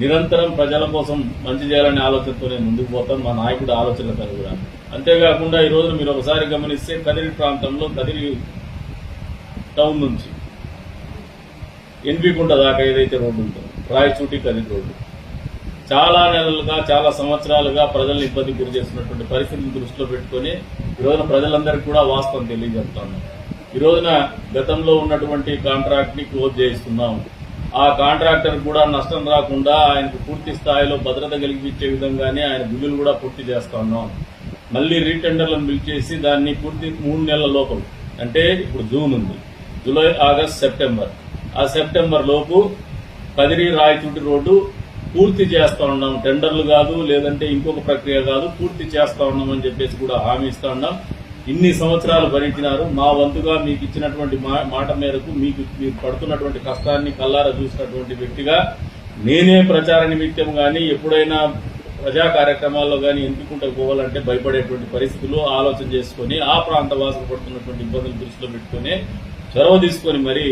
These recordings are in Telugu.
నిరంతరం ప్రజల కోసం మంచి చేయాలనే ఆలోచనతోనే ముందుకు పోతాం మా నాయకుడు ఆలోచనతో కూడా అంతేకాకుండా ఈరోజు మీరు ఒకసారి గమనిస్తే కదిరి ప్రాంతంలో కదిరి టౌన్ నుంచి ఎన్బికుంట దాకా ఏదైతే రోడ్డు ఉందో రాయచూటి కదిరి రోడ్డు చాలా నెలలుగా చాలా సంవత్సరాలుగా ప్రజల్ని ఇబ్బంది గురి చేస్తున్నటువంటి పరిస్థితిని దృష్టిలో పెట్టుకొని ఈ ప్రజలందరికీ కూడా వాస్తవం తెలియజేస్తాను ఈ రోజున గతంలో ఉన్నటువంటి కాంట్రాక్ట్ని క్లోజ్ చేయిస్తున్నాం. ఆ కాంట్రాక్టర్ కూడా నష్టం రాకుండా ఆయనకు పూర్తి స్థాయిలో భద్రత కలిగించే విధంగానే ఆయన బిల్లులు కూడా పూర్తి చేస్తా ఉన్నాం. మళ్ళీ రీటెండర్లను పిలిచేసి దాన్ని పూర్తి మూడు నెలల లోపల అంటే ఇప్పుడు జూన్ ఉంది జూలై ఆగస్ట్ సెప్టెంబర్. ఆ సెప్టెంబర్ లోపు కదిరి రాయచూటి రోడ్డు పూర్తి చేస్తా ఉన్నాం. టెండర్లు కాదు లేదంటే ఇంకొక ప్రక్రియ కాదు పూర్తి చేస్తా ఉన్నాం అని చెప్పేసి కూడా హామీ ఇస్తా ఉన్నాం. ఇన్ని సంవత్సరాలు భరించినారు. మా వంతుగా మీకు ఇచ్చినటువంటి మా- మాట మేరకు మీకు మీరు పడుతున్నటువంటి కష్టాన్ని కల్లారా చూసినటువంటి వ్యక్తిగా నేనే ప్రచార నిమిత్తం కానీ ఎప్పుడైనా ప్రజా కార్యక్రమాల్లో కానీ ఎందుకుంటే పోవాలంటే భయపడేటువంటి పరిస్థితులు ఆలోచన చేసుకొని ఆ ప్రాంత వాసులు పడుతున్నటువంటి ఇబ్బందులు దృష్టిలో పెట్టుకొని చొరవ తీసుకొని మరి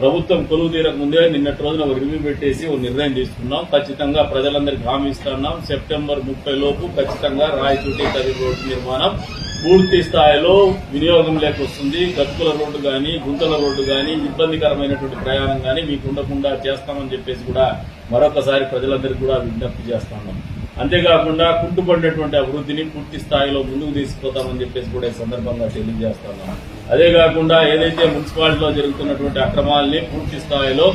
ప్రభుత్వం కొలువు తీరక ముందే నిన్నటి రోజున ఒక రివ్యూ పెట్టేసి ఒక నిర్ణయం తీసుకున్నాం. ఖచ్చితంగా ప్రజలందరికీ హామీ ఇస్తున్నాం సెప్టెంబర్ ముప్పై లోపు ఖచ్చితంగా రాయచూటి కది రోడ్డు నిర్మాణం పూర్తి స్థాయిలో వినియోగం వస్తుంది గతుకుల రోడ్డు కానీ గుంతల రోడ్డు కానీ ఇబ్బందికరమైనటువంటి ప్రయాణం కానీ మీకు ఉండకుండా చేస్తామని చెప్పేసి కూడా మరొకసారి ప్రజలందరికీ కూడా విజ్ఞప్తి చేస్తున్నాం అంతేకాకుండా కుంటుపడినటువంటి అభివృద్ధిని పూర్తి స్థాయిలో ముందుకు తీసుకుపోతామని చెప్పేసి కూడా ఈ సందర్భంగా తెలియజేస్తున్నాం అదే కాకుండా ఏదైతే మున్సిపాలిటీలో జరుగుతున్నటువంటి అక్రమాల్ని పూర్తి స్థాయిలో